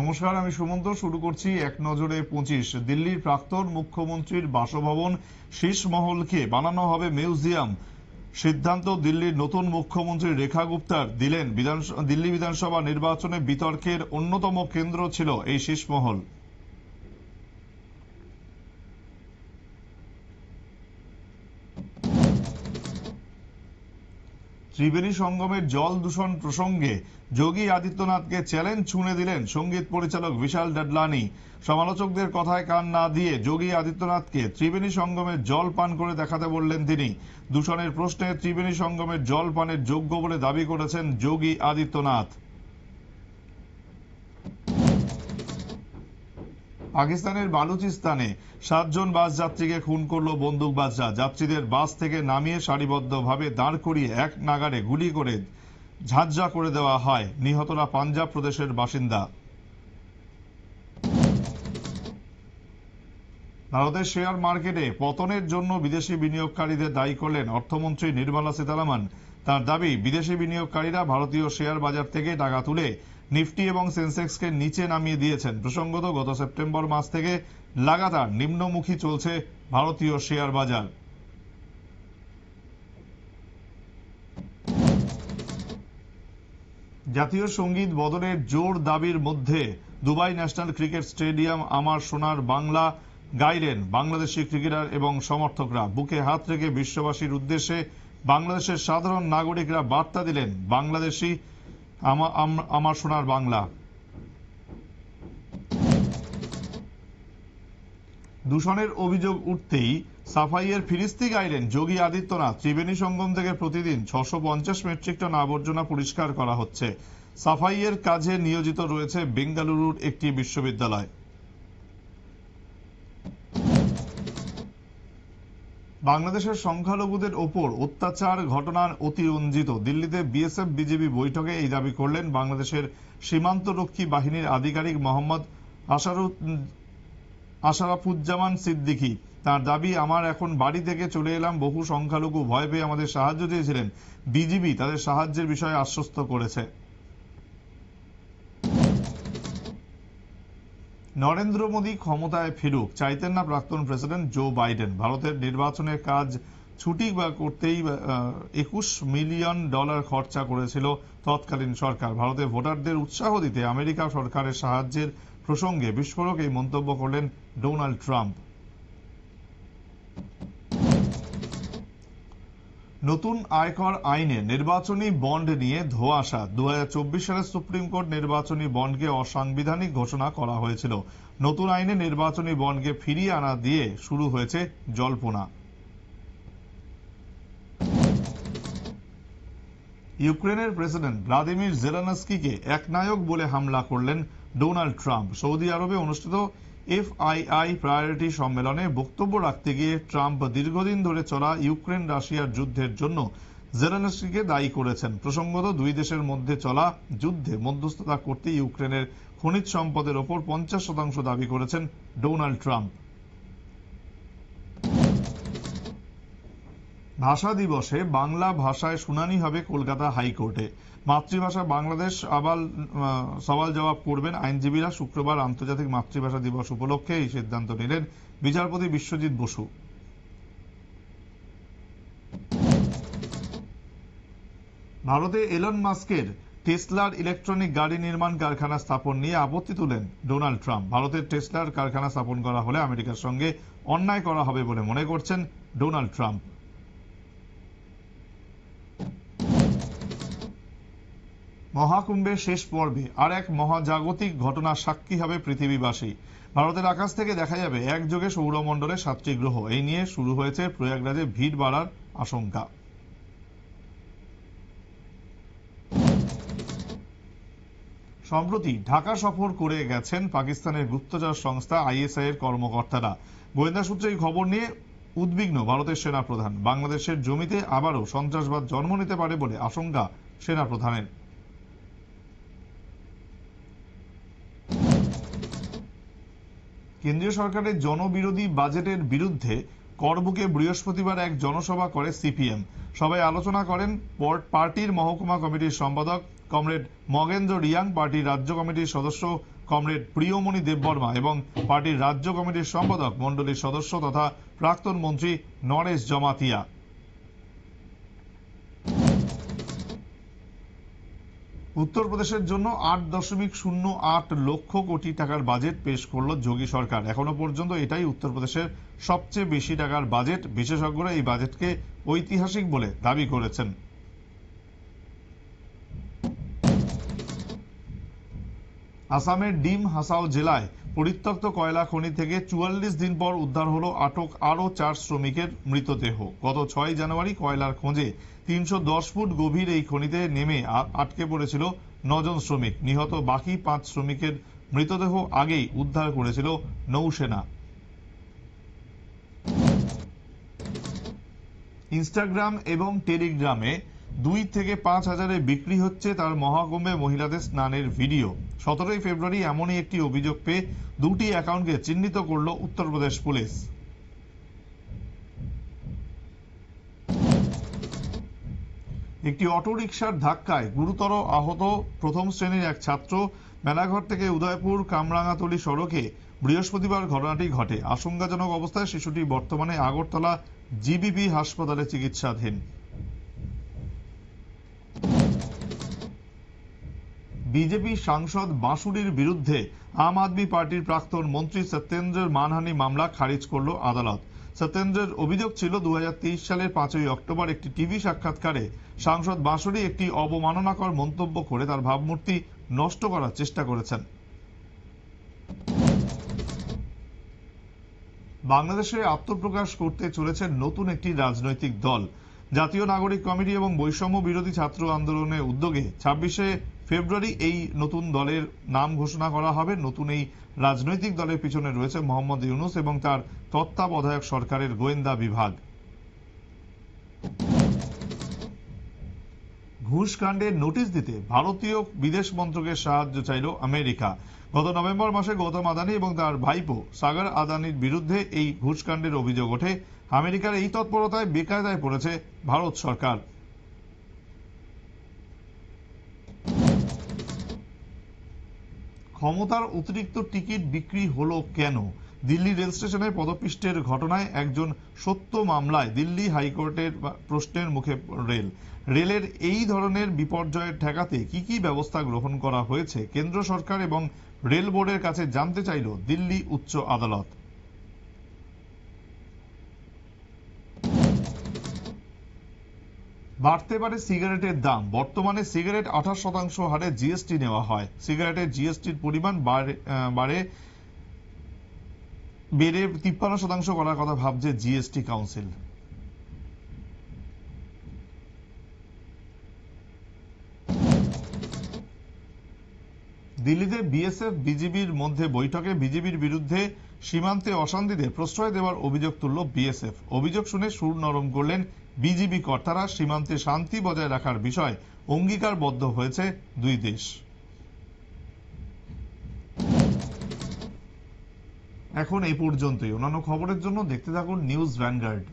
নমস্কার, আমি সুমন্ত। শুরু করছি এক নজরে পঁচিশ। দিল্লির প্রাক্তন মুখ্যমন্ত্রীর বাসভবন শীষ মহলকে বানানো হবে মিউজিয়াম। সিদ্ধান্ত দিল্লির নতুন মুখ্যমন্ত্রী রেখা গুপ্তার দিলেন। দিল্লি বিধানসভা নির্বাচনে বিতর্কের অন্যতম কেন্দ্র ছিল এই শীষ ত্রিবেণী সঙ্গমের জল দূষণ প্রসঙ্গে যোগী আদিত্যনাথকে চ্যালেঞ্জ ছুঁড়ে দিলেন সংগীত পরিচালক বিশাল ডাডলানি। সমালোচকদের কথায় কান না দিয়ে যোগী আদিত্যনাথকে ত্রিবেণী সঙ্গমের জল পান করে দেখাতে বললেন তিনি। দূষণের প্রশ্নে ত্রিবেণী সঙ্গমের জল পানের যোগ্য বলে দাবি করেছেন যোগী আদিত্যনাথ। পাকিস্তানের বালুচিস্তানে সাতজন বাস যাত্রীকে খুন করল বন্দুকবাজরা যাত্রীদের বাস থেকে নামিয়ে সারিবদ্ধভাবে দাঁড় করিয়ে এক নাগারে গুলি করে ঝাঁঝরা করে দেওয়া হয়। নিহতরা পাঞ্জাব প্রদেশের বাসিন্দা। ভারতের শেয়ার মার্কেটে পতনের জন্য বিদেশি বিনিয়োগকারীদের দায়ী করলেন অর্থমন্ত্রী নির্মলা সীতারামন। তার দাবি, বিদেশি বিনিয়োগকারীরা ভারতীয় শেয়ার বাজার থেকে টাকা তুলে নিফটি এবং সেন্সেক্সকে নিচে নামিয়ে দিয়েছেন। প্রসঙ্গত, গত সেপ্টেম্বর মাস থেকে লাগাতার নিম্নমুখী চলছে ভারতীয় শেয়ার বাজার। জাতীয় সংগীত বদলের জোর দাবির মধ্যে দুবাই ন্যাশনাল ক্রিকেট স্টেডিয়াম, আমার সোনার বাংলা গাইলেন বাংলাদেশি ক্রিকেটার এবং সমর্থকরা বুকে হাত রেখে বিশ্ববাসীর উদ্দেশ্যে বাংলাদেশের সাধারণ নাগরিকরা বার্তা দিলেন বাংলাদেশি আমার সোনার বাংলা। দূষণের অভিযোগ উঠতেই সাফাইয়ের ফিরিস্তি গাইলেন যোগী আদিত্যনাথ। ত্রিবেণী সঙ্গম থেকে প্রতিদিন ছশো পঞ্চাশ মেট্রিক টন আবর্জনা পরিষ্কার করা হচ্ছে। সাফাইয়ের কাজে নিয়োজিত রয়েছে বেঙ্গালুরুর একটি বিশ্ববিদ্যালয়। বাংলাদেশের সংখ্যালঘুদের ওপর অত্যাচার ঘটনার অতিরঞ্জিত দিল্লিতে বিএসএফ বিজেপি বৈঠকে এই দাবি করলেন বাংলাদেশের সীমান্তরক্ষী বাহিনীর আধিকারিক মোহাম্মদ আশারু আশারাফুজ্জামান সিদ্দিকী। তার দাবি, আমার এখন বাড়ি থেকে চলে এলাম, বহু সংখ্যালঘু ভয় পেয়ে আমাদের সাহায্য চেয়েছিলেন। বিজিবি তাদের সাহায্যের বিষয়ে আশ্বস্ত করেছে। নরেন্দ্র মোদী ক্ষমতায় ফিরুক, চাইতেন না প্রাক্তন প্রেসিডেন্ট জো বাইডেন। ভারতের নির্বাচনের কাজ ছুটি বা করতেই একুশ মিলিয়ন ডলার খরচা করেছিল তৎকালীন সরকার। ভারতে ভোটারদের উৎসাহ দিতে আমেরিকা সরকারের সাহায্যের প্রসঙ্গে বিস্ফোরক এই মন্তব্য করলেন ডোনাল্ড ট্রাম্প। নতুন আয়কর আইনে নির্বাচনী বন্ড নিয়ে ধোঁয়াশা দু সালে সুপ্রিম কোর্ট নির্বাচনী বন্ডকে অসাংবিধানিক ঘোষণা করা হয়েছিল। নতুন আইনে নির্বাচনী বন্ডকে ফিরিয়ে আনা দিয়ে শুরু হয়েছে জল্পনা। ইউক্রেনের প্রেসিডেন্ট ভ্লাদিমির জেলানস্কিকে একনায়ক বলে হামলা করলেন ডোনাল্ড ট্রাম্প। সৌদি আরবে অনুষ্ঠিত এফআইআই প্রায়োরিটি সম্মেলনে বক্তব্য রাখতে গিয়ে ট্রাম্প দীর্ঘদিন ধরে চলা ইউক্রেন রাশিয়ার যুদ্ধের জন্য জেলেনস্কিকে দায়ী করেছেন। প্রসঙ্গত, দুই দেশের মধ্যে চলা যুদ্ধে মধ্যস্থতা করতে ইউক্রেনের খনিজ সম্পদের ওপর পঞ্চাশ শতাংশ দাবি করেছেন ডোনাল্ড ট্রাম্প। ভাষা দিবসে বাংলা ভাষায় শুনানি হবে কলকাতা হাইকোর্টে। মাতৃভাষা বাংলাদেশ আবাল সওয়াল জবাব করবেন আইনজীবীরা শুক্রবার আন্তর্জাতিক মাতৃভাষা দিবস উপলক্ষে এই সিদ্ধান্ত নিলেন বিচারপতি বিশ্বজিৎ বসু। ভারতে এলন মাস্কের টেসলার ইলেকট্রনিক গাড়ি নির্মাণ কারখানা স্থাপন নিয়ে আপত্তি তুলেন ডোনাল্ড ট্রাম্প। ভারতের টেসলার কারখানা স্থাপন করা হলে আমেরিকার সঙ্গে অন্যায় করা হবে বলে মনে করছেন ডোনাল্ড ট্রাম্প। মহাকুম্ভের শেষ পর্বে আর এক মহাজাগতিক ঘটনার সাক্ষী হবে পৃথিবীবাসী। ভারতের আকাশ থেকে দেখা যাবে একযোগে সৌরমণ্ডলে সাতটি গ্রহ। এই নিয়ে শুরু হয়েছে প্রয়াগরাজে ভিড় বাড়ার আশঙ্কা। সম্প্রতি ঢাকা সফর করে গেছেন পাকিস্তানের গুপ্তচর সংস্থা আইএসআই এর কর্মকর্তারা। গোয়েন্দা সূত্রে এই খবর নিয়ে উদ্বিগ্ন ভারতের সেনা প্রধান বাংলাদেশের জমিতে আবারও সন্ত্রাসবাদ জন্ম নিতে পারে বলে আশঙ্কা সেনা কেন্দ্রীয় সরকারের জনবিরোধী বাজেটের বিরুদ্ধে করবুকে বৃহস্পতিবার এক জনসভা করে সিপিএম। সবাই আলোচনা করেন পার্টির মহকুমা কমিটির সম্পাদক কমরেড মগেন্দ্র রিয়াং, পার্টির রাজ্য কমিটির সদস্য কমরেড প্রিয়মণি দেববর্মা এবং পার্টির রাজ্য কমিটির সম্পাদক মণ্ডলীর সদস্য তথা প্রাক্তন মন্ত্রী নরেশ জমাতিয়া। উত্তরপ্রদেশের জন্য আট দশমিক শূন্য আট লক্ষ কোটি টাকার বাজেট পেশ করল যোগী সরকার। এখনও পর্যন্ত এটাই উত্তরপ্রদেশের সবচেয়ে বেশি টাকার বাজেট। বিশেষজ্ঞরা এই বাজেটকে ঐতিহাসিক বলে দাবি করেছেন। আসামের ডিম হাসাও জেলায় পরিত্যক্ত কয়লা খনি থেকে চুয়াল্লিশ দিন পর উদ্ধার হলো আটক আরও চার শ্রমিকের মৃতদেহ। গত ছয় জানুয়ারি কয়লার খোঁজে তিনশো দশ ফুট গভীর এই খনিতে নেমে আটকে পড়েছিল নজন শ্রমিক। নিহত বাকি পাঁচ শ্রমিকের মৃতদেহ আগেই উদ্ধার করেছিল নৌসেনা। ইনস্টাগ্রাম এবং টেলিগ্রামে দুই থেকে পাঁচ হাজারে বিক্রি হচ্ছে তার মহাকুম্ভে মহিলাদের স্নানের ভিডিও। সতেরোই ফেব্রুয়ারি এমনই একটি অভিযোগ পেয়ে দুটি অ্যাকাউন্টকে চিহ্নিত করল উত্তরপ্রদেশ পুলিশ। একটি অটোরিকশার ধাক্কায় গুরুতর আহত প্রথম শ্রেণির এক ছাত্র মেলাঘর থেকে উদয়পুর কামরাঙাতলি সড়কে বৃহস্পতিবার ঘটনাটি ঘটে। আশঙ্কাজনক অবস্থায় শিশুটি বর্তমানে আগরতলা জিবিপি হাসপাতালে চিকিৎসাধীন। বিজেপি সাংসদ বাঁশুড়ির বিরুদ্ধে আম আদমি পার্টির প্রাক্তন মন্ত্রী সত্যেন্দ্রের মানহানি মামলা খারিজ করল আদালত। সত্যেন্দ্রের অভিযোগ ছিল দু সালের পাঁচই অক্টোবর একটি টিভি সাক্ষাৎকারে সাংসদ বাঁশুড়ি একটি অবমাননাকর মন্তব্য করে তার ভাবমূর্তি নষ্ট করার চেষ্টা করেছেন। বাংলাদেশে আত্মপ্রকাশ করতে চলেছে নতুন একটি রাজনৈতিক দল। জাতীয় নাগরিক কমিটি এবং বৈষম্য বিরোধী ছাত্র আন্দোলনের উদ্যোগে ছাব্বিশে ফেব্রুয়ারি এই নতুন দলের নাম ঘোষণা করা হবে। নতুন এই রাজনৈতিক দলের পিছনে রয়েছে মোহাম্মদ ইউনুস এবং তার তত্ত্বাবধায়ক সরকারের গোয়েন্দা বিভাগ। ঘুষ কাণ্ডের নোটিশ দিতে ভারতীয় বিদেশ মন্ত্রকের সাহায্য চাইল আমেরিকা। গত নভেম্বর মাসে গৌতম আদানি এবং তার ভাইপো সাগর আদানির বিরুদ্ধে এই ঘুষকাণ্ডের অভিযোগ ওঠে। আমেরিকার এই তৎপরতায় বেকায়দায় পড়েছে ভারত সরকার। ক্ষমতার অতিরিক্ত টিকিট বিক্রি হলো কেন? দিল্লি রেল স্টেশনে পদপিষ্টের ঘটনায় একজন সত্য মামলায় দিল্লি হাইকোর্টের প্রশ্নের মুখে রেল। রেলের এই ধরনের বিপর্যয় ঠেকাতে কি কি ব্যবস্থা গ্রহণ করা হয়েছে কেন্দ্র সরকার এবং রেল বোর্ডের কাছে জানতে চাইল দিল্লি উচ্চ আদালত। বাড়তে পারে সিগারেটের দাম। বর্তমানে সিগারেট আঠাশ শতাংশ হারে জিএসটি নেওয়া হয়। সিগারেটের জিএসটির পরিমাণ বাড়ে বেড়ে তিপ্পান্ন শতাংশ করার কথা ভাবছে জিএসটি কাউন্সিল দিল্লিতে বিএসএফ বিজিবির মধ্যে বৈঠকে বিজিবির বিরুদ্ধে সীমান্তে অশান্তিতে প্রশ্রয় দেওয়ার অভিযোগ তুলল বিএসএফ অভিযোগ শুনে সুর নরম করলেন বিজিবি কর্তারা। সীমান্তে শান্তি বজায় রাখার বিষয় অঙ্গীকারবদ্ধ হয়েছে দুই দেশ। এখন এই পর্যন্তই। অন্যান্য খবরের জন্য দেখতে থাকুন নিউজ ভ্যানগার্ড